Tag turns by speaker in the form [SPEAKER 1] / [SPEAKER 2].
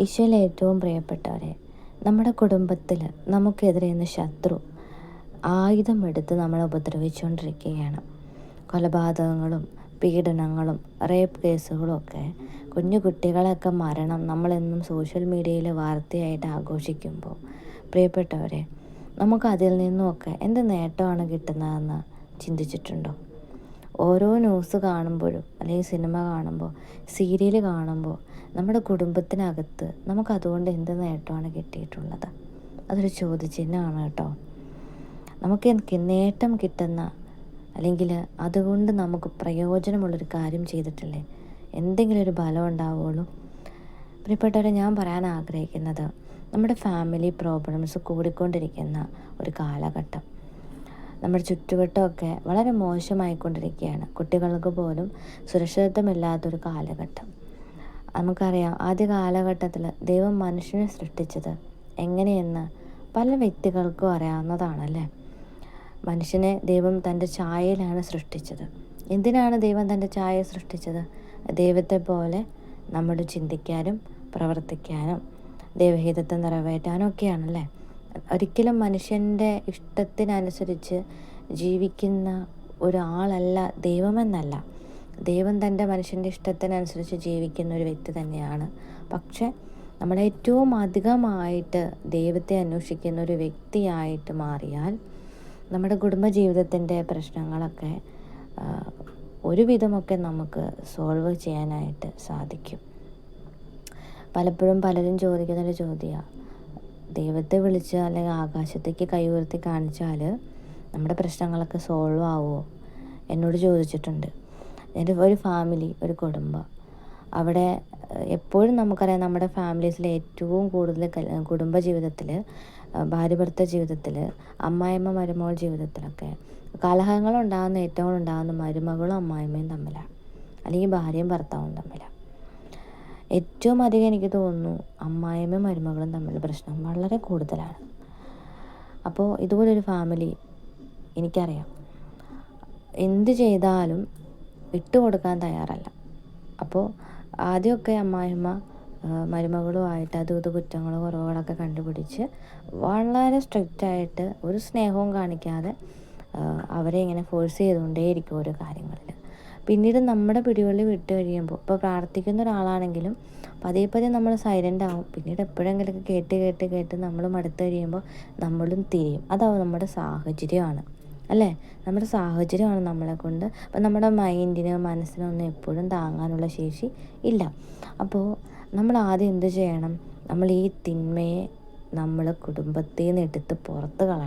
[SPEAKER 1] ഈശോയിൽ ഏറ്റവും പ്രിയപ്പെട്ടവരെ നമ്മുടെ കുടുംബത്തിൽ നമുക്കെതിരെ ഇന്ന് ശത്രു ആയുധമെടുത്ത് നമ്മളെ ഉപദ്രവിച്ചുകൊണ്ടിരിക്കുകയാണ് കൊലപാതകങ്ങളും പീഡനങ്ങളും റേപ്പ് കേസുകളും ഒക്കെ കുഞ്ഞു കുട്ടികളൊക്കെ മരണം നമ്മളെന്നും സോഷ്യൽ മീഡിയയിൽ വാർത്തയായിട്ട് ആഘോഷിക്കുമ്പോൾ പ്രിയപ്പെട്ടവരെ നമുക്ക് അതിൽ നിന്നുമൊക്കെ എന്ത് നേട്ടമാണ് കിട്ടുന്നതെന്ന് ചിന്തിച്ചിട്ടുണ്ടോ? ഓരോ ന്യൂസ് കാണുമ്പോഴും അല്ലെങ്കിൽ സിനിമ കാണുമ്പോൾ സീരിയൽ കാണുമ്പോൾ നമ്മുടെ കുടുംബത്തിനകത്ത് നമുക്ക് അതുകൊണ്ട് എന്ത് നേട്ടമാണ് കിട്ടിയിട്ടുള്ളത്? അതൊരു ചോദ്യചിഹ്നമാണ് കേട്ടോ. നമുക്ക് നേട്ടം കിട്ടുന്ന അല്ലെങ്കിൽ അതുകൊണ്ട് നമുക്ക് പ്രയോജനമുള്ളൊരു കാര്യം ചെയ്തിട്ടില്ലേ? എന്തെങ്കിലും ഒരു ബലം ഉണ്ടാവുള്ളൂ പ്രിയപ്പെട്ടവരെ ഞാൻ പറയാൻ ആഗ്രഹിക്കുന്നത് നമ്മുടെ ഫാമിലി പ്രോബ്ലംസ് കൂടിക്കൊണ്ടിരിക്കുന്ന ഒരു കാലഘട്ടം. നമ്മുടെ ചുറ്റുവട്ടമൊക്കെ വളരെ മോശമായിക്കൊണ്ടിരിക്കുകയാണ്. കുട്ടികൾക്ക് പോലും സുരക്ഷിതത്വമില്ലാത്തൊരു കാലഘട്ടം. നമുക്കറിയാം ആദ്യ കാലഘട്ടത്തിൽ ദൈവം മനുഷ്യനെ സൃഷ്ടിച്ചത് എങ്ങനെയെന്ന് പല വ്യക്തികൾക്കും അറിയാവുന്നതാണല്ലേ? മനുഷ്യനെ ദൈവം തന്റെ ഛായയിലാണ് സൃഷ്ടിച്ചത്. എന്തിനാണ് ദൈവം തന്റെ ഛായ സൃഷ്ടിച്ചത്? ദൈവത്തെ പോലെ നമ്മൾ ചിന്തിക്കാനും പ്രവർത്തിക്കാനും ദൈവഹിതത്തെ നിറവേറ്റാനും ഒക്കെയാണല്ലേ? ഒരിക്കലും മനുഷ്യന്റെ ഇഷ്ടത്തിനനുസരിച്ച് ജീവിക്കുന്ന ഒരാളല്ല ദൈവമെന്നല്ല. ദൈവം തന്റെ മനുഷ്യന്റെ ഇഷ്ടത്തിനനുസരിച്ച് ജീവിക്കുന്ന ഒരു വ്യക്തി തന്നെയാണ്. പക്ഷെ നമ്മളേറ്റവും അധികമായിട്ട് ദൈവത്തെ അന്വേഷിക്കുന്ന ഒരു വ്യക്തിയായിട്ട് മാറിയാൽ നമ്മുടെ കുടുംബജീവിതത്തിന്റെ പ്രശ്നങ്ങളൊക്കെ ഒരുവിധമൊക്കെ നമുക്ക് സോൾവ് ചെയ്യാനായിട്ട് സാധിക്കും. പലപ്പോഴും പലരും ചോദിക്കുന്നൊരു ചോദ്യമാണ് ദൈവത്തെ വിളിച്ച് അല്ലെങ്കിൽ ആകാശത്തേക്ക് കൈ ഉയർത്തി കാണിച്ചാൽ നമ്മുടെ പ്രശ്നങ്ങളൊക്കെ സോൾവ് ആവുമോ? എന്നോട് ചോദിച്ചിട്ടുണ്ട്. എന്റെ ഒരു ഫാമിലി ഒരു കുടുംബം. അവിടെ എപ്പോഴും നമുക്കറിയാം നമ്മുടെ ഫാമിലീസിൽ ഏറ്റവും കൂടുതൽ കുടുംബ ജീവിതത്തിൽ ഭാര്യ ഭർത്ത ജീവിതത്തിൽ അമ്മായിമ്മ മരുമകൾ ജീവിതത്തിലൊക്കെ കലഹങ്ങൾ ഉണ്ടാകുന്ന ഏറ്റവും ഉണ്ടാകുന്ന മരുമകളും അമ്മായിമ്മയും തമ്മിലാണ് അല്ലെങ്കിൽ ഭാര്യയും ഭർത്താവും തമ്മിലാണ് ഏറ്റവും അധികം എനിക്ക് തോന്നുന്നു അമ്മായിമ്മയും മരുമകളും തമ്മിൽ പ്രശ്നം വളരെ കൂടുതലാണ്. അപ്പോൾ ഇതുപോലൊരു ഫാമിലി എനിക്കറിയാം. എന്ത് ചെയ്താലും വിട്ടുകൊടുക്കാൻ തയ്യാറല്ല. അപ്പോൾ ആദ്യമൊക്കെ അമ്മായിമ്മ മരുമകളുമായിട്ട് അതും ഇത് കുറ്റങ്ങളും കുറവുകളൊക്കെ കണ്ടുപിടിച്ച് വളരെ സ്ട്രിക്റ്റായിട്ട് ഒരു സ്നേഹവും കാണിക്കാതെ അവരെ ഇങ്ങനെ ഫോഴ്സ് ചെയ്തുകൊണ്ടേയിരിക്കും ഓരോ കാര്യങ്ങളിൽ പിന്നീട് നമ്മുടെ പിടിവള്ളി വിട്ട് കഴിയുമ്പോൾ ഇപ്പോൾ പ്രാർത്ഥിക്കുന്ന ഒരാളാണെങ്കിലും പതിയെ പതിയെ നമ്മൾ സൈലന്റ് ആവും. പിന്നീട് എപ്പോഴെങ്കിലുമൊക്കെ കേട്ട് കേട്ട് കേട്ട് നമ്മൾ മടുത്ത് കഴിയുമ്പോൾ നമ്മളും തിരിയും. അതാവും നമ്മുടെ സാഹചര്യമാണ്. അല്ലേ? നമ്മുടെ സാഹചര്യമാണ് നമ്മളെ കൊണ്ട്. അപ്പം നമ്മുടെ മൈൻഡിന് മനസ്സിനൊന്നും എപ്പോഴും താങ്ങാനുള്ള ശേഷി ഇല്ല. അപ്പോൾ നമ്മൾ ആദ്യം എന്ത് ചെയ്യണം? നമ്മൾ ഈ തിന്മയെ നമ്മൾ കുടുംബത്തിൽ നിന്ന് എടുത്ത് പുറത്ത് കളയണം.